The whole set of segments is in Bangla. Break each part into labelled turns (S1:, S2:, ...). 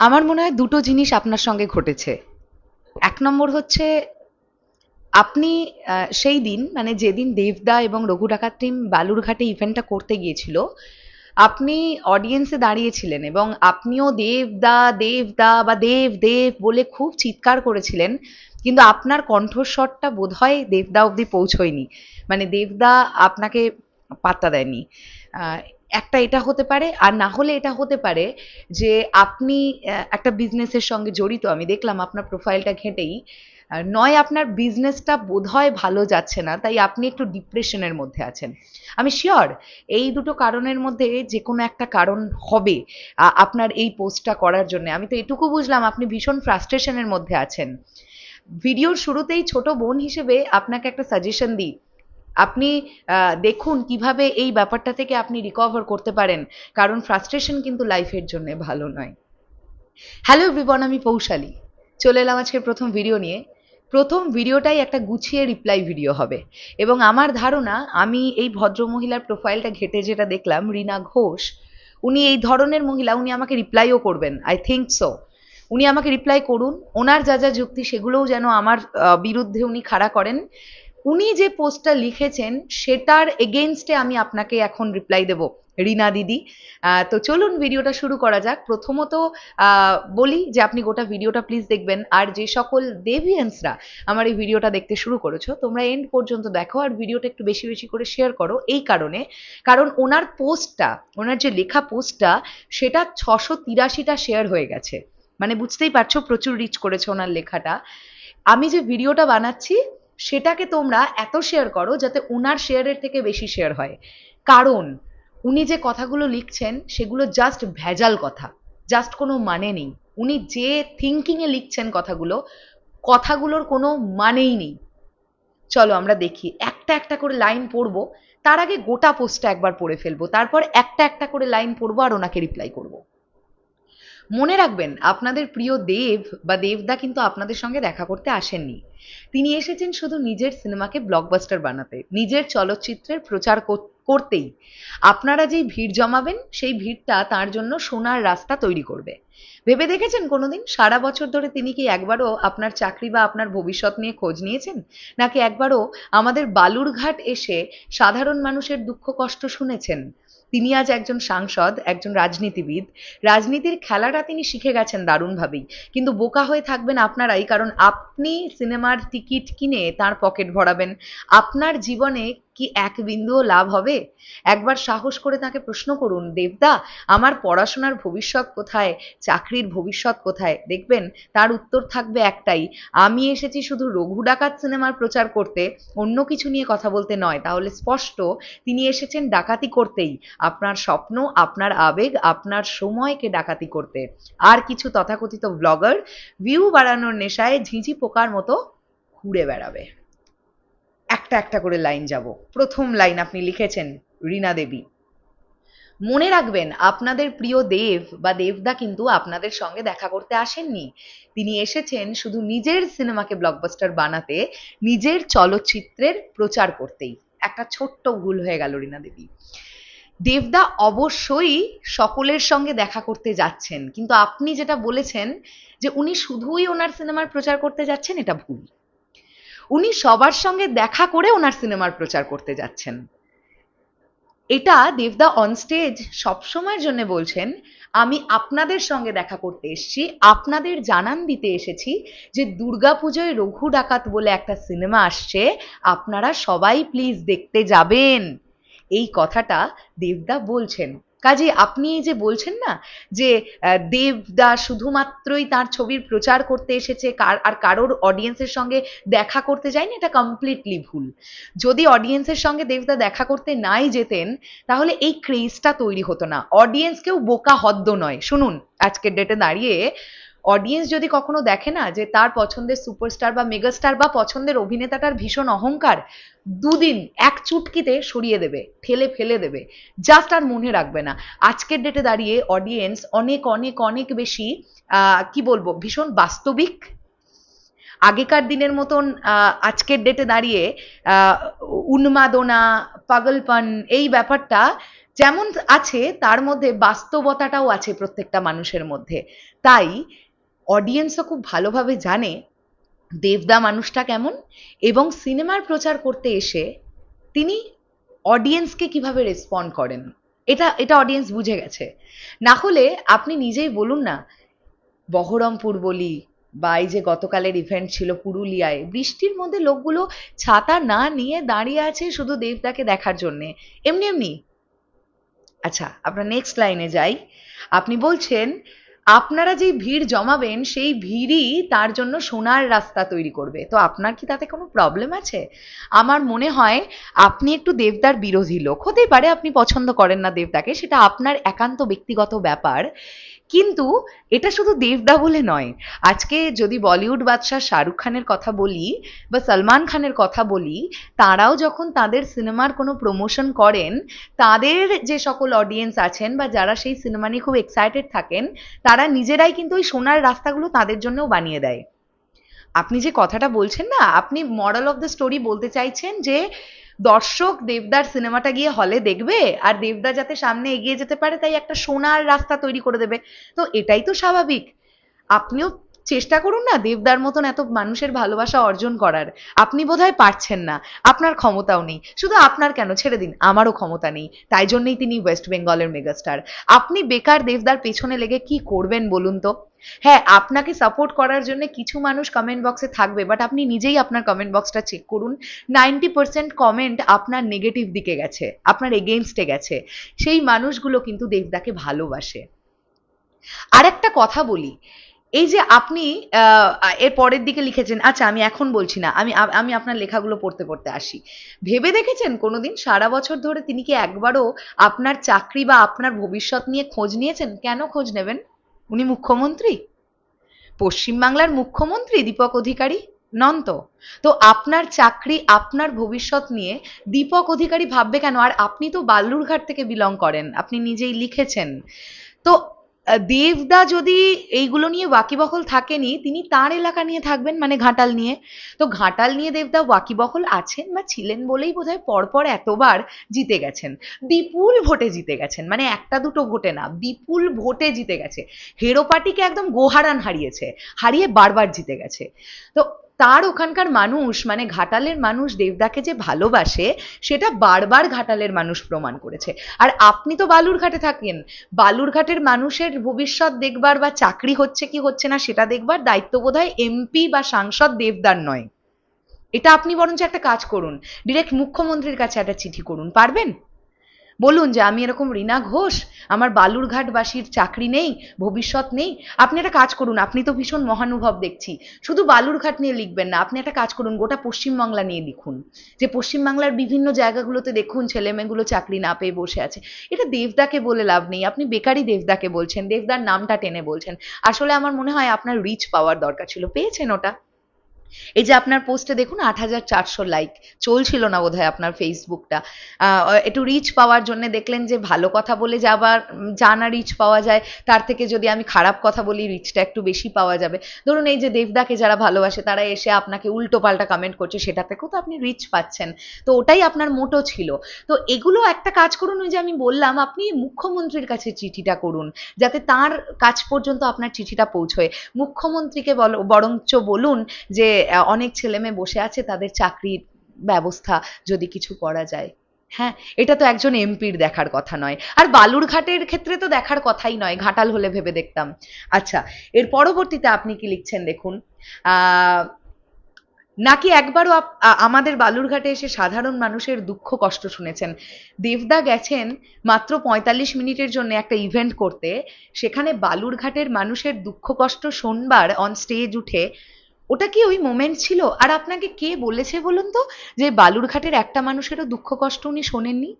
S1: আমার মনে হয় দুটো জিনিস আপনার সঙ্গে ঘটেছে। এক নম্বর হচ্ছে, আপনি সেই দিন মানে যেদিন দেবদা এবং রঘু ডাকাত টিম বালুরঘাটে ইভেন্টটা করতে গিয়েছিল, আপনি অডিয়েন্সে দাঁড়িয়েছিলেন এবং আপনিও দেবদা দেবদা বা দেব দেব বলে খুব চিৎকার করেছিলেন, কিন্তু আপনার কণ্ঠস্বরটা বোধহয় দেবদা অবধি পৌঁছয়নি। মানে দেবদা আপনাকে পাত্তা দেয়নি। একটা এটা হতে পারে, আর না হলে এটা হতে পারে যে আপনি একটা বিজনেসের সঙ্গে জড়িত। আমি দেখলাম আপনার প্রোফাইলটা ঘেঁটেই। নয়, আপনার বিজনেসটা বোধহয় ভালো যাচ্ছে না, তাই আপনি একটু ডিপ্রেশনের মধ্যে আছেন। আমি শিওর এই দুটো কারণের মধ্যে যে কোনো একটা কারণ হবে আপনার এই পোস্টটা করার জন্য। আমি তো এটুকু বুঝলাম, আপনি ভীষণ ফ্রাস্ট্রেশনের মধ্যে আছেন। ভিডিওর শুরুতেই ছোট বোন হিসেবে আপনাকে একটা সাজেশন দিই আপনি দেখুন কীভাবে এই ব্যাপারটা থেকে আপনি রিকভার করতে পারেন। কারণ ফ্রাস্ট্রেশন কিন্তু লাইফের জন্য ভালো নয়। হ্যালো এভরিওয়ান আমি পৌশালী। চলে এলাম আজকের প্রথম ভিডিও নিয়ে। প্রথম ভিডিওটাই একটা গুছিয়ে রিপ্লাই ভিডিও হবে। এবং আমার ধারণা, আমি এই ভদ্রমহিলার প্রোফাইলটা ঘেটে যেটা দেখলাম, রিনা ঘোষ, উনি এই ধরনের মহিলা, উনি আমাকে রিপ্লাইও করবেন। আই থিঙ্ক সো উনি আমাকে রিপ্লাই করুন। ওনার যা যা যুক্তি, সেগুলোও যেন আমার বিরুদ্ধে উনি খাড়া করেন। উনি যে পোস্টটা লিখেছেন, সেটার এগেনস্টে আমি আপনাকে এখন রিপ্লাই দেব, রিনা দিদি। তো চলুন ভিডিওটা শুরু করা যাক। প্রথমত বলি যে আপনি গোটা ভিডিওটা প্লিজ দেখবেন, আর যে সকল দেভিয়েন্সরা আমার এই ভিডিওটা দেখতে শুরু করেছ, তোমরা এন্ড পর্যন্ত দেখো, আর ভিডিওটা একটু বেশি বেশি করে শেয়ার করো এই কারণে। কারণ ওনার পোস্টটা, ওনার যে লেখা পোস্টটা, সেটা ছশো তিরাশিটা শেয়ার হয়ে গেছে। মানে বুঝতেই পারছ, প্রচুর রিচ করেছে ওনার লেখাটা। আমি যে ভিডিওটা বানাচ্ছি সেটাকে তোমরা এত শেয়ার করো যাতে ওনার শেয়ারের থেকে বেশি শেয়ার হয়। কারণ, উনি যে কথাগুলো লিখছেন, সেগুলো জাস্ট ভেজাল কথা। জাস্ট কোনো মানে নেই। উনি যে থিঙ্কিংয়ে লিখছেন কথাগুলো, কথাগুলোর কোনো মানেই নেই। চলো আমরা দেখি। একটা একটা করে লাইন পড়ব। তার আগে গোটা পোস্টটা একবার পড়ে ফেলব। তারপর একটা একটা করে লাইন পড়ব আর ওনাকে রিপ্লাই করব। মনে রাখবেন, আপনাদের প্রিয় দেব বা দেবদা কিন্তু আপনাদের সঙ্গে দেখা করতে আসেননি। তিনি এসেছেন শুধু নিজের সিনেমাকে ব্লকবাস্টার বানাতে, নিজের চলচ্চিত্রের প্রচার করতেই। আপনারা যেই ভিড় জমাবেন, সেই ভিড়টা তার জন্য সোনার রাস্তা তৈরি করবে। ভেবে দেখেছেন কোনোদিন? সারা বছর ধরে তিনি কি একবারও আপনার চাকরি বা আপনার ভবিষ্যৎ নিয়ে খোঁজ নিয়েছেন? নাকি একবারও আমাদের বালুরঘাট এসে সাধারণ মানুষের দুঃখ কষ্ট শুনেছেন? তিনি আজ একজন সাংসদ, একজন রাজনীতিবিদ। রাজনীতির খেলাটা তিনি শিখে গেছেন দারুণভাবেই। কিন্তু বোকা হয়ে থাকবেন আপনারাই, কারণ আপনি সিনেমার টিকিট কিনে তার পকেট ভরাবেন। আপনার জীবনে কি এক বিন্দুও লাভ হবে? একবার সাহস করে তাকে প্রশ্ন করুন, দেবদা, আমার পড়াশোনার ভবিষ্যৎ কোথায়? চাকরির ভবিষ্যৎ কোথায়? দেখবেন তার উত্তর থাকবে একটাই, আমি এসেছি শুধু রঘু ডাকাত সিনেমার প্রচার করতে, অন্য কিছু নিয়ে কথা বলতে নয়। তাহলে স্পষ্ট, তিনি এসেছেন ডাকাতি করতেই। আপনার স্বপ্ন, আপনার আবেগ, আপনার সময়কে ডাকাতি করতে। আর কিছু তথাকথিত ব্লগার ভিউ বাড়ানোর নেশায় ঝিঝি পোকার মতো ঘুরে বেড়াবে। একটা একটা করে লাইন যাব। প্রথম লাইন আপনি লিখেছেন, রীনা দেবী। মনে রাখবেন, আপনাদের প্রিয় দেব বা দেবদা কিন্তু আপনাদের সঙ্গে দেখা করতে আসেননি। তিনি এসেছেন শুধু নিজের সিনেমাকে ব্লকবাস্টার বানাতে, নিজের চলচ্চিত্রের প্রচার করতেই। একটা ছোট্ট ভুল হয়ে গেল, রীনা দেবী। দেবদা অবশ্যই সকলের সঙ্গে দেখা করতে যাচ্ছেন, কিন্তু আপনি যেটা বলেছেন যে উনি শুধুই ওনার সিনেমার প্রচার করতে যাচ্ছেন, এটা ভুল। উনি সবার সঙ্গে দেখা করে ওনার সিনেমার প্রচার করতে যাচ্ছেন। এটা দেবদা অন স্টেজ সবসময়ের জন্য বলছেন, আমি আপনাদের সঙ্গে দেখা করতে এসেছি, আপনাদের জানান দিতে এসেছি যে দুর্গাপুজোয় রঘু ডাকাত বলে একটা সিনেমা আসছে, আপনারা সবাই প্লিজ দেখতে যাবেন। এই কথাটা দেবদা বলছেন। কাজে আপনি যে বলছেন না যে দেবদা শুধুমাত্রই তার ছবির প্রচার করতে এসেছে আর কারোর অডিয়েন্সের সঙ্গে দেখা করতে যায়নি, এটা কমপ্লিটলি ভুল। যদি অডিয়েন্সের সঙ্গে দেবদা দেখা করতে নাই যেতেন, তাহলে এই ক্রেজটা তৈরি হতো না। অডিয়েন্স কেউ বোকা হদ্দ নয়। শুনুন, আজকের ডেটে দাঁড়িয়ে অডিয়েন্স যদি কখনো দেখে না যে তার পছন্দের সুপারস্টার বা মেগাস্টার বা পছন্দের অভিনেতাটার ভীষণ অহংকার, দুদিন এক চুটকিতে সরিয়ে দেবে, ঠেলে ফেলে দেবে জাস্ট আর মনে রাখবে না। আজকের ডেটে দাঁড়িয়ে অডিয়েন্স অনেক অনেক অনেক বেশি কি বলব, ভীষণ বাস্তবিক। আগেকার দিনের মতন আজকের ডেটে দাঁড়িয়ে উন্মাদনা, পাগলপন, এই ব্যাপারটা যেমন আছে, তার মধ্যে বাস্তবতাটাও আছে প্রত্যেকটা মানুষের মধ্যে। তাই অডিয়েন্সও খুব ভালোভাবে জানে দেবদা মানুষটা কেমন এবং সিনেমার প্রচার করতে এসে তিনি অডিয়েন্সকে কীভাবে রেসপন্ড করেন। এটা এটা অডিয়েন্স বুঝে গেছে। না হলে আপনি নিজেই বলুন না, বহরমপুর বলি বা এই যে গতকালের ইভেন্ট ছিল পুরুলিয়ায়, বৃষ্টির মধ্যে লোকগুলো ছাতা না নিয়ে দাঁড়িয়ে আছে শুধু দেবদাকে দেখার জন্যে। এমনি এমনি। আচ্ছা আপনার নেক্সট লাইনে যাই। আপনি বলছেন আপনারা যেই ভিড় জমাবেন, সেই ভিড়ই তার জন্য সোনার রাস্তা তৈরি করবে। তো আপনার কি তাতে কোনো প্রবলেম আছে? আমার মনে হয় আপনি একটু দেবদার বিরোধী লোক। হতেই পারে আপনি পছন্দ করেন না দেবদাকে, সেটা আপনার একান্ত ব্যক্তিগত ব্যাপার। কিন্তু এটা শুধু দেবদা বলে নয়। আজকে যদি বলিউড বাদশাহ শাহরুখ খানের কথা বলি বা সলমান খানের কথা বলি, তারাও যখন তাদের সিনেমার কোনো প্রমোশন করেন, তাদের যে সকল অডিয়েন্স আছেন বা যারা সেই সিনেমা নিয়ে খুব এক্সাইটেড থাকেন, তারা নিজেরাই কিন্তু ওই সোনার রাস্তাগুলো তাদের জন্যও বানিয়ে দেয়। আপনি যে কথাটা বলছেন না, আপনি মরাল অফ দ্য স্টোরি বলতে চাইছেন যে দর্শক দেবদার সিনেমাটা গিয়ে হলে দেখবে আর দেবদা যাতে সামনে এগিয়ে যেতে পারে তাই একটা সোনার রাস্তা তৈরি করে দেবে। তো এটাই তো স্বাভাবিক। আপনিও চেষ্টা করুন না দেবদার মতন এত মানুষের ভালোবাসা অর্জন করার। আপনি বোধহয় পারছেন না। আপনার ক্ষমতাও নেই। শুধু আপনার কেন? ছেড়ে দিন। আমারও ক্ষমতা নেই। তাই জন্যই তিনি ওয়েস্ট বেঙ্গলের মেগাস্টার আপনি বেকার দেবদার পেছনে লেগে কি করবেন বলুন তো? হ্যাঁ আপনাকে সাপোর্ট করার জন্য কিছু মানুষ কমেন্ট বক্সে থাকবে বাট আপনি নিজেই আপনার কমেন্ট বক্সটা চেক করুন। নাইনটি পার্সেন্ট কমেন্ট আপনার নেগেটিভ দিকে গেছে, আপনার এগেনস্টে গেছে। সেই মানুষগুলো কিন্তু দেবদাকে ভালোবাসে। আর একটা কথা বলি। এই যে আপনি এর পরের দিকে লিখেছেন আচ্ছা আমি এখন বলছি না, আমি আমি আপনার লেখাগুলো পড়তে পড়তে আসি। ভেবে দেখেছেন কোনোদিন সারা বছর ধরে তিনি কি একবারও আপনার চাকরি বা আপনার ভবিষ্যৎ নিয়ে খোঁজ নিয়েছেন? কেন খোঁজ নেবেন? উনি মুখ্যমন্ত্রী। পশ্চিমবাংলার মুখ্যমন্ত্রী, দীপক অধিকারী, নন তো। তো আপনার চাকরি, আপনার ভবিষ্যৎ নিয়ে দীপক অধিকারী ভাববে কেন? আর আপনি তো বালুরঘাট থেকে বিলং করেন, আপনি নিজেই লিখেছেন। তো দেবদা যদি এইগুলো নিয়ে ওয়াকিবহল থাকেনি, তিনি তার এলাকা নিয়ে থাকবেন মানে ঘাটাল নিয়ে। তো ঘাটাল নিয়ে দেবদা ওয়াকিবহল আছেন বা ছিলেন বলেই বোধহয় পরপর এতবার জিতে গেছেন। বিপুল ভোটে জিতে গেছেন মানে একটা দুটো ভোটে না, বিপুল ভোটে জিতে গেছে। হেরো পার্টিকে একদম গোহারান হারিয়েছে, হারিয়ে বারবার জিতে গেছে। তো তার ওখানকার মানুষ মানে ঘাটালের মানুষ দেবদাকে যে ভালোবাসে, সেটা বারবার ঘাটালের মানুষ প্রমাণ করেছে। আর আপনি তো বালুরঘাটে থাকেন। বালুরঘাটের মানুষের ভবিষ্যৎ দেখবার বা চাকরি হচ্ছে কি হচ্ছে না, সেটা দেখবার দায়িত্ব বোধহয় এমপি বা সাংসদ দেবদার নয়। এটা আপনি বরঞ্চ একটা কাজ করুন। ডিরেক্ট মুখ্যমন্ত্রীর কাছে একটা চিঠি করুন। পারবেন? বলুন যে আমি এরকম রীনা ঘোষ? আমার বালুরঘাটবাসীর চাকরি নেই, ভবিষ্যৎ নেই। আপনি একটা কাজ করুন, আপনি তো ভীষণ মহানুভব দেখছি। শুধু বালুরঘাট নিয়ে লিখবেন না, আপনি একটা কাজ করুন, গোটা পশ্চিমবাংলা নিয়ে লিখুন। যে পশ্চিমবাংলার বিভিন্ন জায়গাগুলোতে দেখুন, ছেলেমেয়েগুলো চাকরি না পেয়ে বসে আছে। এটা দেবদাকে বলে লাভ নেই, আপনি বেকারি দেবদাকে বলছেন, দেবদার নামটা টেনে বলছেন। আসলে আমার মনে হয় আপনার রিচ পাওয়ার দরকার ছিল, পেয়েছেন ওটা? এই যে আপনার পোস্টে দেখুন আট হাজার চারশো লাইক চলছিল না বোধহয় আপনার ফেসবুকটা একটু রিচ পাওয়ার জন্য দেখলেন যে ভালো কথা বলে যাবার উম, যা না রিচ পাওয়া যায় তার থেকে যদি আমি খারাপ কথা বলি রিচটা একটু বেশি পাওয়া যাবে। ধরুন এই যে দেবদাকে যারা ভালোবাসে তারা এসে আপনাকে উল্টো পাল্টা কমেন্ট করছে সেটা থেকেও তো আপনি রিচ পাচ্ছেন। তো ওটাই আপনার মোটো ছিল। তো এগুলো একটা কাজ করুন ওই যে আমি বললাম আপনি মুখ্যমন্ত্রীর কাছে চিঠিটা করুন যাতে তার কাজ পর্যন্ত আপনার চিঠিটা পৌঁছয়। মুখ্যমন্ত্রীকে বরঞ্চ বলুন যে অনেক ছেলে মেয়ে বসে আছে, তাদের চাকরির ব্যবস্থা যদি কিছু করা যায়। হ্যাঁ এটা তো একজন এমপির দেখার কথা নয়। আর বালুরঘাটের ক্ষেত্রে তো দেখার কথাই নয়, ঘাটাল হলে ভেবে দেখতাম। আচ্ছা এর পরবর্তীতে আপনি কি লিখছেন দেখুন? নাকি একবারও আমাদের বালুরঘাটে এসে সাধারণ মানুষের দুঃখ কষ্ট শুনেছেন? দেবদা গেছেন মাত্র পঁয়তাল্লিশ মিনিটের জন্য একটা ইভেন্ট করতে। সেখানে বালুরঘাটের মানুষের দুঃখ কষ্ট শোনবার অন স্টেজ উঠে ওটা কি ওই মোমেন্ট ছিল? আর আপনাকে কে বলেছে বলুন তো যে বালুরঘাটের একটা মানুষেরও দুঃখ কষ্ট উনি শোনেননি?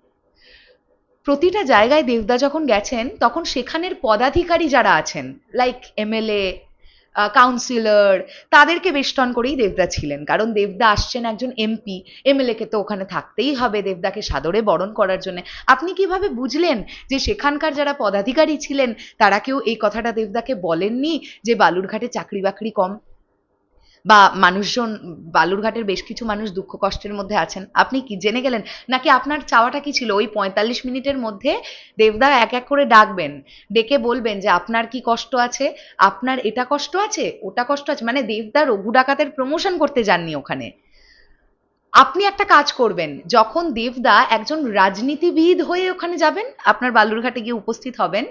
S1: প্রতিটা জায়গায় দেবদা যখন গেছেন, তখন সেখানের পদাধিকারী যারা আছেন লাইক এমএলএ কাউন্সিলর তাদেরকে বেষ্টন করেই দেবদা ছিলেন। কারণ দেবদা আসছেন একজন এমপি এমএলএ কে তো ওখানে থাকতেই হবে দেবদাকে সাদরে বরণ করার জন্য। আপনি কীভাবে বুঝলেন যে সেখানকার যারা পদাধিকারী ছিলেন, তারা কেউ এই কথাটা দেবদাকে বলেননি যে বালুরঘাটে চাকরি বাকরি কম? বা মানুষজন, বালুরঘাটের বেশ কিছু মানুষ দুঃখ কষ্টের মধ্যে আছেন। আপনি কি জেনে গেলেন? নাকি আপনার চাওয়াটা কি ছিল? ওই পঁয়তাল্লিশ মিনিটের মধ্যে দেবদা এক এক করে ডাকবেন, ডেকে বলবেন যে, আপনার কি কষ্ট আছে? আপনার এটা কষ্ট আছে? ওটা কষ্ট আছে? মানে দেবদা রঘু ডাকাতের প্রমোশন করতে যাননি ওখানে। আপনি একটা কাজ করবেন, যখন দেবদা একজন রাজনীতিবিদ হয়ে ওখানে যাবেন, আপনার বালুরঘাটে গিয়ে উপস্থিত হবেন,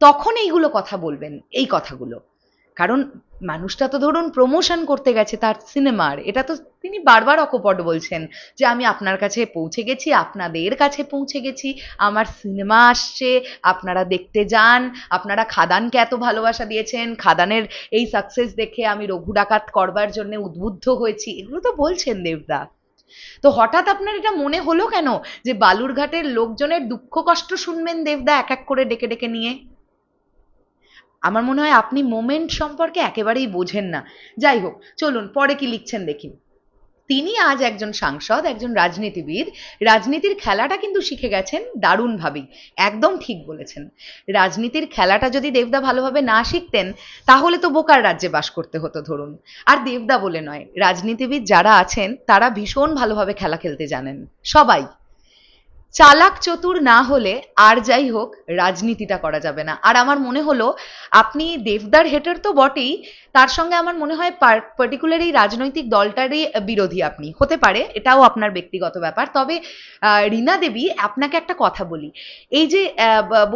S1: তখন এইগুলো কথা বলবেন, এই কথাগুলো। কারণ মানুষটা তো ধরুন প্রমোশন করতে গেছে তার সিনেমার এটা তো তিনি বারবার অকপট বলছেন যে, আমি আপনার কাছে পৌঁছে গেছি, আপনাদের কাছে পৌঁছে গেছি, আমার সিনেমা আসছে, আপনারা দেখতে যান, আপনারা খাদানকে এত ভালোবাসা দিয়েছেন, খাদানের এই সাকসেস দেখে আমি রঘু ডাকাত করবার জন্য উদ্বুদ্ধ হয়েছি। এগুলো তো বলছেন দেবদা। তো হঠাৎ আপনার এটা মনে হলো কেন যে, বালুরঘাটের লোকজনের দুঃখ কষ্ট শুনবেন দেবদা এক এক করে ডেকে ডেকে নিয়ে? আমার মনে হয় আপনি মোমেন্ট সম্পর্কে একেবারেই বোঝেন না। যাই হোক, চলুন, পরে কি লিখছেন দেখি। তিনি আজ একজন সাংসদ, একজন রাজনীতিবিদ। রাজনীতির খেলাটা কিন্তু শিখে গেছেন দারুণভাবেই। একদম ঠিক বলেছেন। রাজনীতির খেলাটা যদি দেবদা ভালোভাবে না শিখতেন, তাহলে তো বোকার রাজ্যে বাস করতে হতো ধরুন। আর দেবদা বলে নয়, রাজনীতিবিদ যারা আছেন, তারা ভীষণ ভালোভাবে খেলা খেলতে জানেন। সবাই। চালাক চতুর না হলে আর যাই হোক রাজনীতিটা করা যাবে না। আর আমার মনে হলো, আপনি দেবদার হেটার তো বটেই তার সঙ্গে আমার মনে হয় পার্টিকুলার এই রাজনৈতিক দলটারই বিরোধী আপনি। হতে পারে, এটাও আপনার ব্যক্তিগত ব্যাপার। তবে রীনা দেবী, আপনাকে একটা কথা বলি। এই যে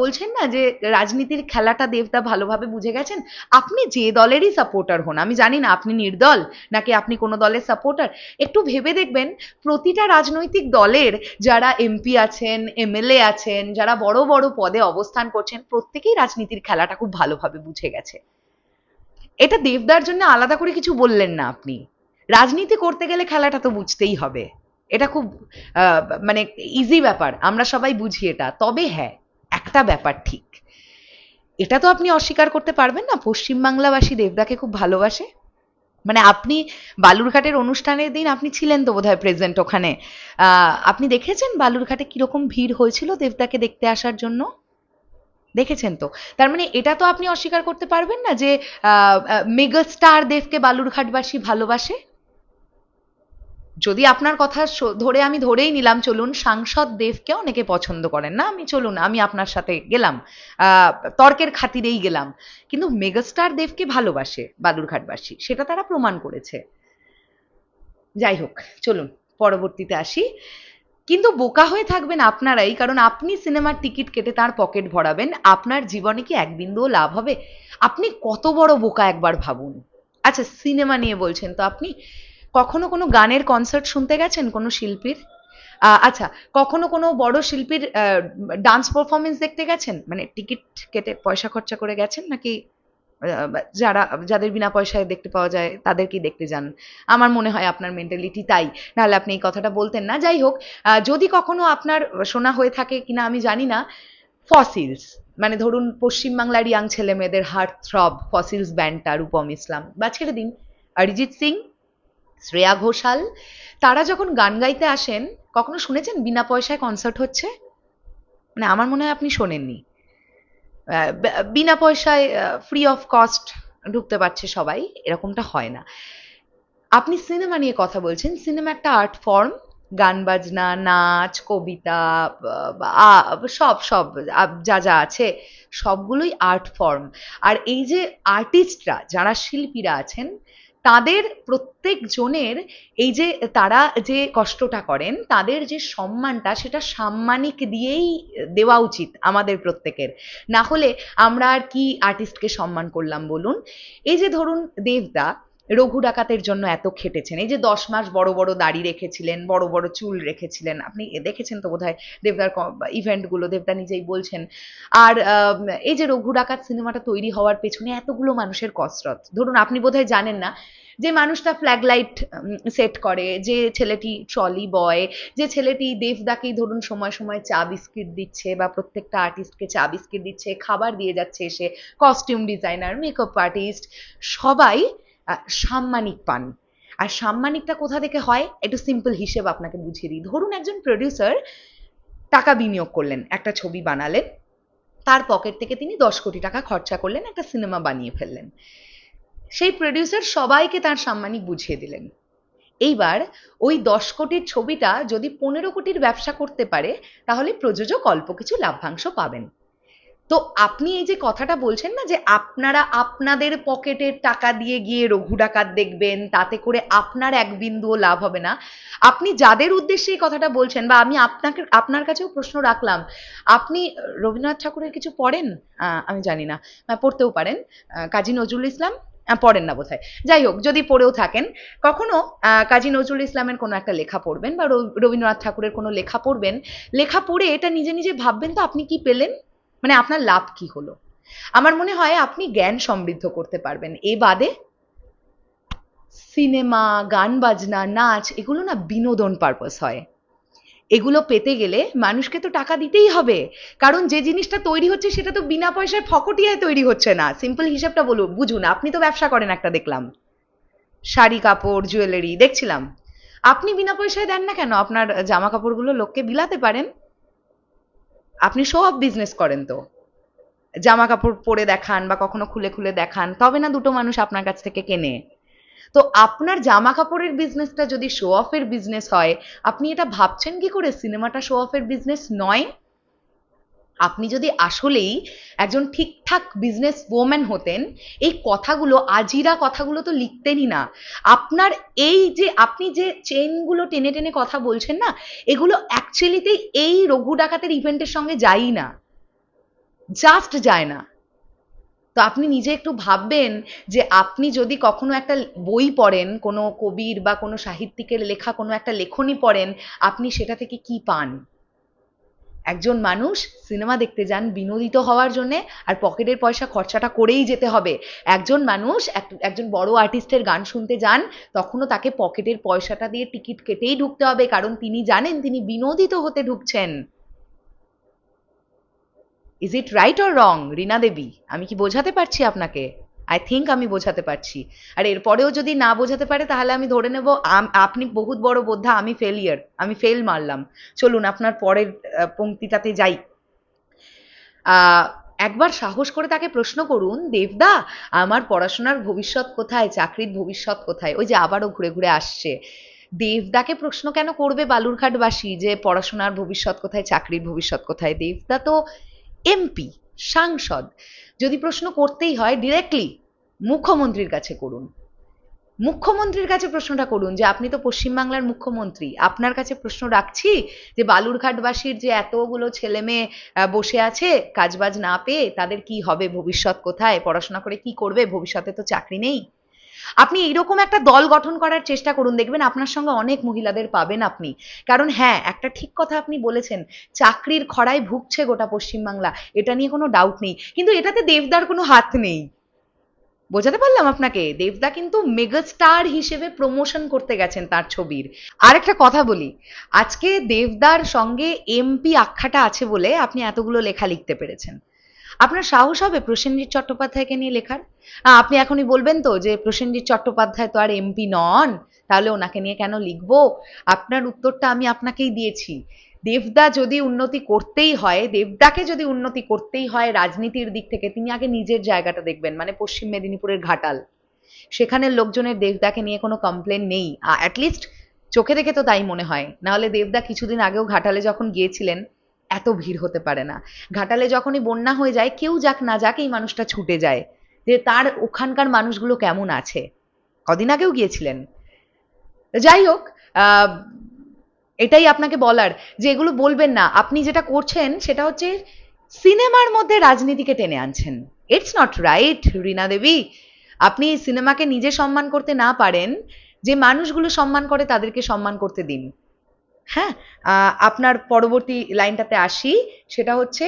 S1: বলছেন না যে, রাজনীতির খেলাটা দেবদা ভালোভাবে বুঝে গেছেন, আপনি যে দলেরই সাপোর্টার হন, আমি জানি না আপনি নির্দল, নাকি আপনি কোনো দলের সাপোর্টার একটু ভেবে দেখবেন, প্রতিটা রাজনৈতিক দলের যারা এমপি আছেন এমএলএ আছেন, যারা বড় বড় পদে অবস্থান করছেন, প্রত্যেকেই রাজনীতির খেলাটা খুব ভালোভাবে বুঝে গেছে। এটা দেবদার জন্য আলাদা করে কিছু বললেন না আপনি। রাজনীতি করতে গেলে খেলাটা তো বুঝতেই হবে। এটা খুব মানে ইজি ব্যাপার, আমরা সবাই বুঝি এটা। তবে হ্যাঁ একটা ব্যাপার ঠিক। এটা তো আপনি অস্বীকার করতে পারবেন না, পশ্চিমবাংলাবাসী দেবদাকে খুব ভালোবাসে। মানে আপনি বালুরঘাটের অনুষ্ঠানের দিন আপনি ছিলেন তো বোধহয় প্রেজেন্ট ওখানে। আপনি দেখেছেন বালুরঘাটে কীরকম ভিড় হয়েছিল দেবদাকে দেখতে আসার জন্য? দেখেছেন তো? তার মানে এটা তো আপনি অস্বীকার করতে পারবেন না যে মেগা স্টার দেবকে বালুরঘাটবাসী ভালোবাসে? যদি আপনার কথা ধরে আমি ধরেই নিলাম, চলুন সাংসদ দেবকে অনেকে পছন্দ করেন না, আমি চলুন, আমি আপনার সাথে গেলাম তর্কের খাতিরেই গেলাম। কিন্তু মেগাস্টার দেবকে ভালোবাসে বালুরঘাটবাসী সেটা তারা প্রমাণ করেছে। যাই হোক, চলুন, পরবর্তীতে আসি। কিন্তু বোকা হয়ে থাকবেন আপনারাই, কারণ আপনি সিনেমার টিকিট কেটে তার পকেট ভরাবেন। আপনার জীবনে কি এক বিন্দুও লাভ হবে? আপনি কত বড় বোকা একবার ভাবুন। আচ্ছা সিনেমা নিয়ে বলছেন, তো আপনি কখনো কোনো গানের কনসার্ট শুনতে গেছেন কোনো শিল্পীর? আচ্ছা কখনো কোনো বড় শিল্পীর ডান্স পারফরমেন্স দেখতে গেছেন? মানে টিকিট কেটে পয়সা খরচা করে গেছেন নাকি যারা, যাদের বিনা পয়সায় দেখতে পাওয়া যায়, তাদেরকেই দেখতে যান। আমার মনে হয় আপনার মেন্টালিটি তাই। নাহলে আপনি এই কথাটা বলতেন না। যাই হোক যদি কখনো আপনার শোনা হয়ে থাকে কিনা আমি জানি না ফসিলস মানে ধরুন পশ্চিমবাংলার ইয়াং ছেলে মেয়েদের হার্ট থ্রব ফসিলস ব্যান্ডটা রূপম ইসলাম। বা ছেড়ে দিন, অরিজিৎ সিং, শ্রেয়া ঘোষাল, তারা যখন গান গাইতে আসেন, কখনো শুনেছেন বিনা পয়সায় কনসার্ট হচ্ছে? মানে আমার মনে হয় আপনি শোনেননি। বিনা পয়সায় ফ্রি অফ কস্ট ঢুকতে পারছে সবাই, এরকমটা হয় না। আপনি সিনেমা নিয়ে কথা বলছেন সিনেমা একটা আর্ট ফর্ম গান বাজনা, নাচ, কবিতা সব সব যা যা আছে, সবগুলোই আর্ট ফর্ম আর এই যে আর্টিস্টরা যারা শিল্পীরা আছেন তাদের প্রত্যেক জনের এই যে তারা যে কষ্টটা করেন, তাদের যে সম্মানটা সেটা সাম্মানিক দিয়েই দেওয়া উচিত আমাদের প্রত্যেকের। না হলে আমরা আর কি আর্টিস্টকে সম্মান করলাম বলুন? এই যে ধরুন দেবদা রঘু ডাকাতের জন্য এত খেটেছেন। এই যে দশ মাস বড় বড় দাড়ি রেখেছিলেন, বড় বড় চুল রেখেছিলেন, আপনি দেখেছেন তো বোধহয় দেবদার ইভেন্টগুলো দেবদা নিজেই বলছেন। আর এই যে রঘু ডাকাত সিনেমাটা তৈরি হওয়ার পেছনে এতগুলো মানুষের কসরত। ধরুন, আপনি বোধহয় জানেন না যে মানুষটা ফ্ল্যাগ লাইট সেট করে, যে ছেলেটি ট্রলি বয় যে ছেলেটি দেবদাকেই ধরুন সময় সময় চা বিস্কিট দিচ্ছে বা প্রত্যেকটা আর্টিস্টকে চা বিস্কিট দিচ্ছে, খাবার দিয়ে যাচ্ছে এসে কস্টিউম ডিজাইনার মেকআপ আর্টিস্ট সবাই সাম্মানিক পান। আর সাম্মানিকটা কোথা থেকে হয়? একটু সিম্পল হিসেব আপনাকে বুঝিয়ে দিই। ধরুন একজন প্রডিউসার টাকা বিনিয়োগ করলেন, একটা ছবি বানালেন, তার পকেট থেকে তিনি দশ কোটি টাকা খরচা করলেন, একটা সিনেমা বানিয়ে ফেললেন। সেই প্রডিউসার সবাইকে তার সাম্মানিক বুঝিয়ে দিলেন। এইবার ওই দশ কোটির ছবিটা যদি পনেরো কোটির ব্যবসা করতে পারে, তাহলে প্রযোজক অল্প কিছু লাভ্যাংশ পাবেন। তো আপনি এই যে কথাটা বলছেন না যে আপনারা আপনাদের পকেটের টাকা দিয়ে গিয়ে রঘু ডাকাত দেখবেন, তাতে করে আপনার এক বিন্দুও লাভ হবে না। আপনি যাদের উদ্দেশ্যে এই কথাটা বলছেন, বা আমি আপনাকে, আপনার কাছেও প্রশ্ন রাখলাম, আপনি রবীন্দ্রনাথ ঠাকুরের কিছু পড়েন? আমি জানি না। পড়তেও পারেন। কাজী নজরুল ইসলাম? পড়েন না বোধহয়। যাই হোক, যদি পড়েও থাকেন, কখনো কাজী নজরুল ইসলামের কোনো একটা লেখা পড়বেন, বা রবীন্দ্রনাথ ঠাকুরের কোনো লেখা পড়বেন। লেখা পড়ে এটা নিজে নিজে ভাববেন তো আপনি কি পেলেন? মানে আপনার লাভ কি হলো? আমার মনে হয় আপনি জ্ঞান সমৃদ্ধ করতে পারবেন। এ বাদে সিনেমা, গান বাজনা, নাচ, এগুলো না বিনোদন পারপাস হয়। এগুলো পেতে গেলে মানুষকে তো টাকা দিতেই হবে। কারণ যে জিনিসটা তৈরি হচ্ছে সেটা তো বিনা পয়সায় ফকটিয়ায় তৈরি হচ্ছে না। সিম্পল হিসাবটা বলুন, বুঝুন, আপনি তো ব্যবসা করেন একটা দেখলাম। শাড়ি, কাপড় জুয়েলারি দেখছিলাম। আপনি বিনা পয়সায় দেন না কেন? আপনার জামা কাপড়গুলো লোককে বিলাতে পারেন। আপনি সব বিজনেস করেন তো। জামা কাপড় পরে দেখান বা কখনো খুলে খুলে দেখান, তবে না দুটো মানুষ আপনার কাছ থেকে কেনে। তো আপনার জামা কাপড়ের বিজনেসটা যদি শো অফের বিজনেস হয়, আপনি এটা ভাবছেন কি করে? সিনেমাটা শো অফের বিজনেস নয়? আপনি যদি আসলেই একজন ঠিকঠাক বিজনেস ওম্যান হতেন, এই কথাগুলো, আজিরা কথাগুলো তো লিখতেনই না। আপনার এই যে, আপনি যে চেনগুলো টেনে টেনে কথা বলছেন না, এগুলো অ্যাকচুয়ালিতেই এই রঘু ডাকাতের ইভেন্টের সঙ্গে যায়ই না। জাস্ট যায় না। তো আপনি নিজে একটু ভাববেন যে, আপনি যদি কখনো একটা বই পড়েন, কোনো কবির বা কোনো সাহিত্যিকের লেখা কোনো একটা লেখনী পড়েন, আপনি সেটা থেকে কি পান? একজন মানুষ সিনেমা দেখতে যান বিনোদিত হওয়ার জন্যে, আর পকেটের পয়সা খরচাটা করেই যেতে হবে। একজন মানুষ, এক- একজন বড় আর্টিস্টের গান শুনতে যান, তখনও তাকে পকেটের পয়সাটা দিয়ে টিকিট কেটেই ঢুকতে হবে, কারণ তিনি জানেন তিনি বিনোদিত হতে ঢুকছেন। Is it right or wrong Rina Devi? আমি কি বোঝাতে পারছি আপনাকে? আই থিঙ্ক আমি বোঝাতে পারছি। আর এরপরেও যদি না বোঝাতে পারে তাহলে আমি ধরে নেব আপনি বহুত বড় বোদ্ধা আমি ফেলিয়ার আমি ফেল মারলাম। চলুন আপনার পরের আহ, পংক্তিটাতে যাই। একবার সাহস করে তাকে প্রশ্ন করুন দেবদা আমার পড়াশোনার ভবিষ্যৎ কোথায়? চাকরির ভবিষ্যৎ কোথায়? ওই যে আবারও ঘুরে ঘুরে আসছে। দেবদাকে প্রশ্ন কেন করবে বালুরঘাটবাসী যে পড়াশোনার ভবিষ্যৎ কোথায় চাকরির ভবিষ্যৎ কোথায়? দেবদা তো এমপি সাংসদ। যদি প্রশ্ন করতেই হয় ডিরেক্টলি মুখ্যমন্ত্রীর কাছে করুন। মুখ্যমন্ত্রীর কাছে প্রশ্নটা করুন যে, আপনি তো পশ্চিমবাংলার মুখ্যমন্ত্রী, আপনার কাছে প্রশ্ন রাখছি যে, বালুরঘাটবাসীর যে এতগুলো ছেলে মেয়ে বসে আছে, কাজবাজ না পেয়ে তাদের কি হবে ভবিষ্যৎ কোথায়, পড়াশোনা করে কি করবে, ভবিষ্যতে তো চাকরি নেই। আপনি এইরকম একটা দল গঠন করার চেষ্টা করুন, দেখবেন আপনার সঙ্গে অনেক মহিলাদের পাবেন আপনি। কারণ হ্যাঁ একটা ঠিক কথা আপনি বলেছেন, চাকরির খরায় ভুগছে গোটা পশ্চিমবাংলা, এটা নিয়ে কোনো ডাউট নেই। কিন্তু এটাতে দেবদার কোনো হাত নেই। বোঝাতে পারলাম আপনাকে? দেবদা কিন্তু মেগাস্টার হিসেবে প্রমোশন করতে গেছেন তার ছবির। আর একটা কথা বলি। আজকে দেবদার সঙ্গে এমপি আখ্যাটা আছে বলে আপনি এতগুলো লেখা লিখতে পেরেছেন। আপনার সাহস হবে প্রসেনজিৎ চট্টোপাধ্যায়কে নিয়ে লেখার? আপনি এখনই বলবেন তো যে প্রসেনজিৎ চট্টোপাধ্যায় তো আর এমপি নন, তাহলে ওনাকে নিয়ে কেন লিখব? আপনার উত্তরটা আমি আপনাকেই দিয়েছি। দেবদা যদি উন্নতি করতেই হয় দেবদাকে যদি উন্নতি করতেই হয় রাজনীতির দিক থেকে তিনি আগে নিজের জায়গাটা দেখবেন মানে পশ্চিম মেদিনীপুরের ঘাটাল। সেখানের লোকজনের দেবদাকে নিয়ে কোনো কমপ্লেন নেই। অ্যাটলিস্ট চোখে দেখে তো তাই মনে হয়। নাহলে দেবদা কিছুদিন আগেও ঘাটালে যখন গিয়েছিলেন এত ভিড় হতে পারে না। ঘাটালে যখনই বন্যা হয়ে যায় কেউ যাক না যাক এই মানুষটা ছুটে যায়। যে তার ওখানকার মানুষগুলো কেমন আছে? কদিন আগেও গিয়েছিলেন। যাই হোক আহ, এটাই আপনাকে বলার যে এগুলো বলবেন না। আপনি যেটা করছেন সেটা হচ্ছে সিনেমার মধ্যে রাজনীতিকে টেনে আনছেন। It's not right Rina Devi. আপনি সিনেমাকে নিজে সম্মান করতে না পারেন, যে মানুষগুলো সম্মান করে তাদেরকে সম্মান করতে দিন। হ্যাঁ আপনার পরবর্তী লাইনটাতে আসি। সেটা হচ্ছে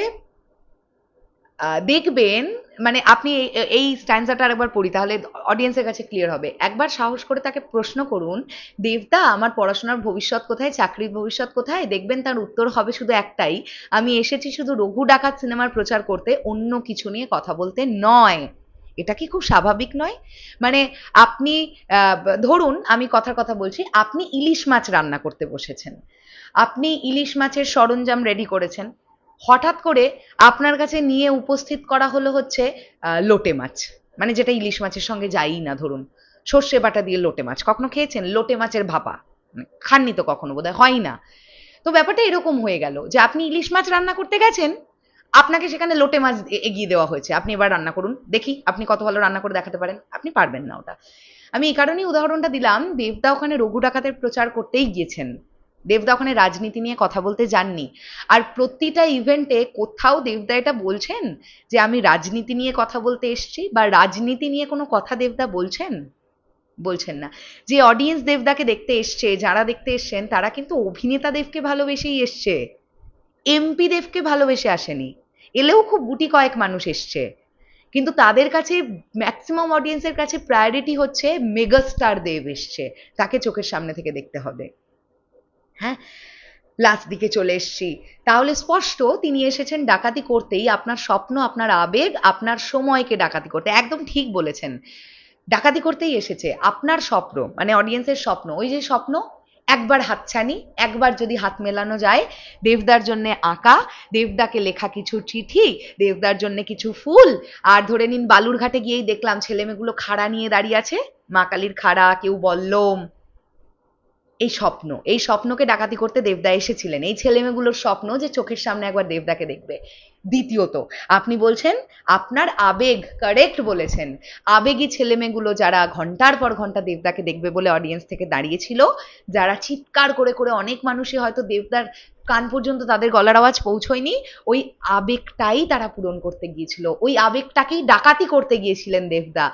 S1: দেখবেন মানে আপনি এই- স্ট্যান্ডাটা আরেকবার পড়ি, তাহলে অডিয়েন্সের কাছে ক্লিয়ার হবে। একবার সাহস করে তাকে প্রশ্ন করুন, দেবদা, আমার পড়াশোনার ভবিষ্যৎ কোথায়? চাকরির ভবিষ্যৎ কোথায়? দেখবেন তার উত্তর হবে শুধু একটাই, আমি এসেছি শুধু রঘু ডাকাত সিনেমার প্রচার করতে, অন্য কিছু নিয়ে কথা বলতে নয়। এটা কি খুব স্বাভাবিক নয়? মানে আপনি ধরুন আমি কথার কথা বলছি, আপনি ইলিশ মাছ রান্না করতে বসেছেন। আপনি ইলিশ মাছের সরঞ্জাম রেডি করেছেন। হঠাৎ করে আপনার কাছে নিয়ে উপস্থিত করা হলো হচ্ছে লোটে মাছ। মানে যেটা ইলিশ মাছের সঙ্গে যায়ই না, ধরুন। সর্ষে বাটা দিয়ে লোটে মাছ। কখনো খেয়েছেন? লোটে মাছের ভাপা। মানে খাননি তো কখনো, বোধহয় হয় না। তো ব্যাপারটা এরকম হয়ে গেল যে আপনি ইলিশ মাছ রান্না করতে গেছেন, আপনাকে সেখানে লোটে মাছ এগিয়ে দেওয়া হয়েছে। আপনি এবার রান্না করুন, দেখি আপনি কত ভালো রান্না করে দেখাতে পারেন। আপনি পারবেন না ওটা। আমি এই কারণেই উদাহরণটা দিলাম, দেবদা ওখানে রঘু ডাকাতের প্রচার করতেই গিয়েছেন। দেবদা ওখানে রাজনীতি নিয়ে কথা বলতে যাননি। আর প্রতিটা ইভেন্টে কোথাও দেবদা এটা বলছেন যে, আমি রাজনীতি নিয়ে কথা বলতে এসছি বা রাজনীতি নিয়ে কোনো কথা দেবদা বলছেন? বলছেন না। যে অডিয়েন্স দেবদাকে দেখতে এসছে, যারা দেখতে এসছেন, তারা কিন্তু অভিনেতা দেবকে ভালোবেসেই এসছে। এমপি দেবকে ভালোবেসে আসেনি। এলেও খুব গুটি কয়েক মানুষ এসছে। কিন্তু তাদের কাছে ম্যাক্সিমাম অডিয়েন্সের কাছে প্রায়োরিটি হচ্ছে মেগাস্টার দেব এসছে। তাকে চোখের সামনে থেকে দেখতে হবে। হ্যাঁ? লাস্ট দিকে চলে এসছি। তাহলে স্পষ্ট তিনি এসেছেন ডাকাতি করতেই। আপনার স্বপ্ন, আপনার আবেগ, আপনার সময়কে ডাকাতি করতে। একদম ঠিক বলেছেন। ডাকাতি করতেই এসেছে। আপনার স্বপ্ন মানে অডিয়েন্সের স্বপ্ন, ওই যে স্বপ্ন, একবার হাতছানি, একবার যদি হাত মেলানো যায়, দেবদার জন্য আঁকা, দেবদাকে লেখা কিছু চিঠি, দেবদার জন্য কিছু ফুল, আর ধরে নিন বালুরঘাটে গিয়েই দেখলাম ছেলেমেয়েগুলো খাড়া নিয়ে দাঁড়িয়ে আছে। মা কালীর খাড়া, কেউ বল্লম এই স্বপ্ন, এই স্বপ্নকে ডাকাতি করতে দেবদা এসেছিলেন। এই ছেলেমেয়েগুলোর স্বপ্ন যে চোখের সামনে একবার দেবদাকে দেখবে। দ্বিতীয়ত, আপনি বলছেন, আপনার আবেগ কারেক্ট বলেছেন। আবেগী ছেলেমেয়েগুলো যারা ঘণ্টার পর ঘণ্টা দেবদাকে দেখবে বলে অডিয়েন্স থেকে দাঁড়িয়েছিল, যারা চিৎকার করে করে অনেক মানুষই হয়তো দেবদার কান পর্যন্ত তাদের গলার আওয়াজ পৌঁছয়নি, ওই আবেগটাই তারা পূরণ করতে গিয়েছিল। ওই আবেগটাকেই ডাকাতি করতে গিয়েছিলেন দেবদা।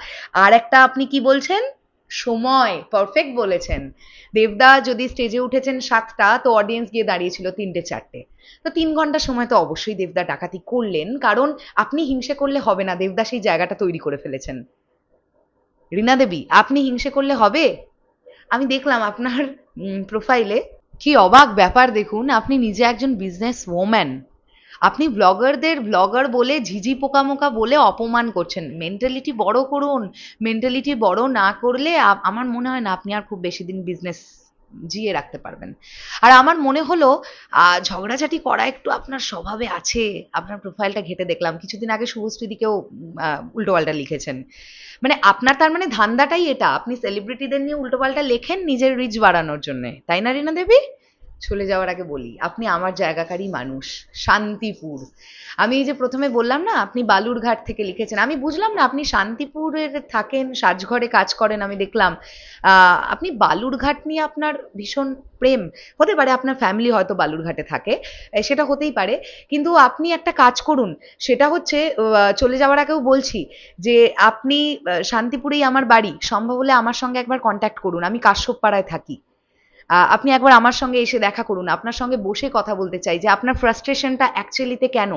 S1: আর একটা আপনি কি বলছেন? সময় পারফেক্ট বলেছেন। দেবদা যদি স্টেজে উঠেছেন সাতটা, তো অডিয়েন্স গিয়ে দাঁড়িয়েছিল তিনটে, চারটে। তো তিন ঘণ্টা সময় তো অবশ্যই দেবদা ডাকাতি করলেন, কারণ আপনি হিংসে করলে হবে না, দেবদা সেই জায়গাটা তৈরি করে ফেলেছেন। রীনা দেবী, আপনি হিংসে করলে হবে? আমি দেখলাম আপনার প্রোফাইলে কি অবাক ব্যাপার দেখুন, আপনি নিজে একজন বিজনেস ওম্যান আপনি ব্লগারদের ব্লগার বলে, ঝিঝি পোকামোকা বলে অপমান করছেন। মেন্টালিটি বড় করুন মেন্টালিটি বড় না করলে আমার মনে হয় না আপনি আর খুব বেশি দিন বিজনেস জিয়ে রাখতে পারবেন। আর আমার মনে হলো ঝগড়াঝাটি করা একটু আপনার স্বভাবে আছে, আপনার প্রোফাইলটা ঘেটে দেখলাম। কিছুদিন আগে শুভশ্রীদিকেও উল্টোপাল্টা লিখেছেন। মানে আপনার তার মানে ধান্দাটাই এটা। আপনি সেলিব্রিটিদের নিয়ে উল্টোপাল্টা লেখেন নিজের রিচ বাড়ানোর জন্য। তাই না, রিনা দেবী? চলে যাওয়ার আগে বলি আপনি আমার জায়গাকারী মানুষ শান্তিপুর। আমি এই যে প্রথমে বললাম না আপনি বালুরঘাট থেকে লিখেছেন আমি বুঝলাম না আপনি শান্তিপুরের থাকেন সাজঘরে কাজ করেন আমি দেখলাম আপনি বালুরঘাট নিয়ে আপনার ভীষণ প্রেম হতে পারে আপনার ফ্যামিলি হয়তো বালুরঘাটে থাকে সেটা হতেই পারে কিন্তু আপনি একটা কাজ করুন সেটা হচ্ছে চলে যাওয়ার আগেও বলছি যে আপনি শান্তিপুরেই আমার বাড়ি সম্ভব হলে আমার সঙ্গে একবার কন্ট্যাক্ট করুন আমি কাশ্যপপাড়ায় থাকি। আহ, আপনি একবার আমার সঙ্গে এসে দেখা করুন। আপনার সঙ্গে বসে কথা বলতে চাই যে আপনার ফ্রাস্ট্রেশনটা অ্যাকচুয়ালিতে কেন?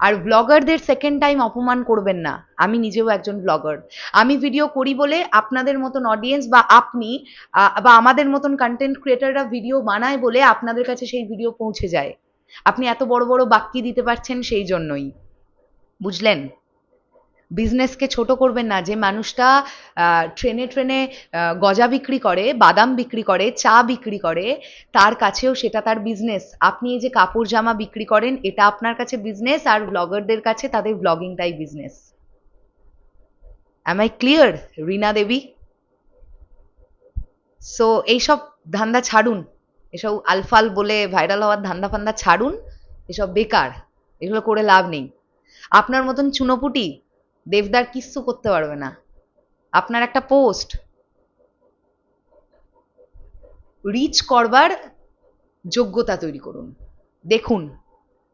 S1: আর ব্লগারদের সেকেন্ড টাইম অপমান করবেন না। আমি নিজেও একজন ব্লগার আমি ভিডিও করি বলে আপনাদের মতন অডিয়েন্স বা আপনি বা আমাদের মতন কন্টেন্ট ক্রিয়েটাররা ভিডিও বানায় বলে আপনাদের কাছে সেই ভিডিও পৌঁছে যায়। আপনি এত বড় বড় বাক্যি দিতে পারছেন সেই জন্যই। বুঝলেন? বিজনেসকে ছোট করবেন না। যে মানুষটা ট্রেনে ট্রেনে গজা বিক্রি করে, বাদাম বিক্রি করে, চা বিক্রি করে, তার কাছেও সেটা তার বিজনেস আপনি এই যে কাপড় জামা বিক্রি করেন, এটা আপনার কাছে বিজনেস আর ব্লগারদের কাছে তাদের ব্লগিংটাই business am I clear Rina Devi? So এইসব ধান্দা ছাড়ুন। এসব আলফাল বলে ভাইরাল হওয়ার ধান্দা ফান্দা ছাড়ুন। এসব বেকার, এগুলো করে লাভ নেই। আপনার মতন চুনোপুটি দেবদার কিচ্ছু করতে পারবে না। আপনার একটা পোস্ট রিচ করবার যোগ্যতা তৈরি করুন। দেখুন,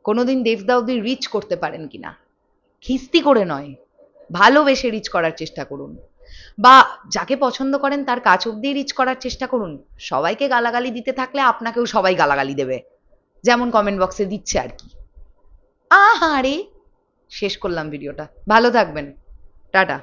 S1: কোনোদিন দেবদা অব্দি রিচ করতে পারেন কিনা। খিস্তি করে নয়, ভালোবেসে রিচ করার চেষ্টা করুন। বা যাকে পছন্দ করেন তার কাছ অব্দি রিচ করার চেষ্টা করুন। সবাইকে গালাগালি দিতে থাকলে আপনাকেও সবাই গালাগালি দেবে। যেমন কমেন্ট বক্সে দিচ্ছে আর কি। আহারে! শেষ করলাম ভিডিওটা। ভালো থাকবেন। টাটা।